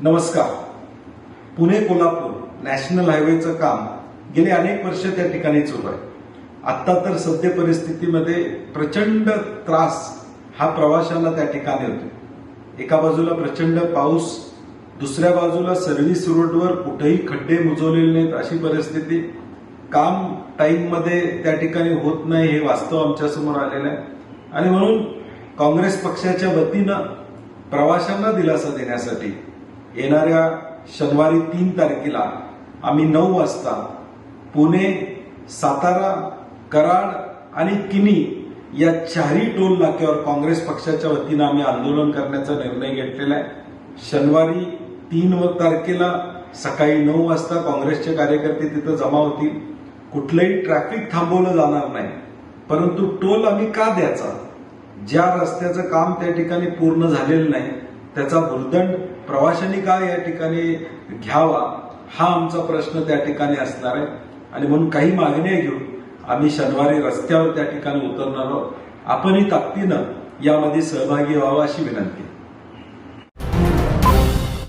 नमस्कार. पुणे कोल्हापूर नॅशनल हायवेचं काम गेले अनेक वर्ष त्या ठिकाणी सुरू आहे. आत्ता तर सद्य परिस्थितीमध्ये प्रचंड त्रास हा प्रवाशांना त्या ठिकाणी होतो. एका बाजूला प्रचंड पाऊस दुसऱ्या बाजूला सर्व्हिस रोडवर कुठेही खड्डे मुजवलेले नाहीत अशी परिस्थिती. काम टाईममध्ये त्या ठिकाणी होत नाही हे वास्तव आमच्यासमोर आलेलं आहे. आणि म्हणून काँग्रेस पक्षाच्या वतीनं प्रवाशांना दिलासा देण्यासाठी येणाऱ्या शनिवारी तीन तारखेला आम्ही नऊ वाजता पुणे सातारा कराड आणि किनी या चारही टोल नाक्यावर काँग्रेस पक्षाच्या वतीनं आम्ही आंदोलन करण्याचा निर्णय घेतलेला आहे. शनिवारी तीन तारखेला सकाळी नऊ वाजता काँग्रेसचे कार्यकर्ते तिथं जमा होतील. कुठलंही ट्रॅफिक थांबवलं जाणार नाही. परंतु टोल आम्ही का द्यायचा? ज्या रस्त्याचं काम त्या ठिकाणी पूर्ण झालेलं नाही त्याचा भूर्दंड प्रवाशांनी का या ठिकाणी घ्यावा? हा आमचा प्रश्न त्या ठिकाणी असणार आहे. आणि म्हणून काही मागण्या घेऊन आम्ही शनिवारी रस्त्यावर त्या ठिकाणी उतरणार आहोत. आपणही ताकदीनं यामध्ये सहभागी व्हावा अशी विनंती आहे.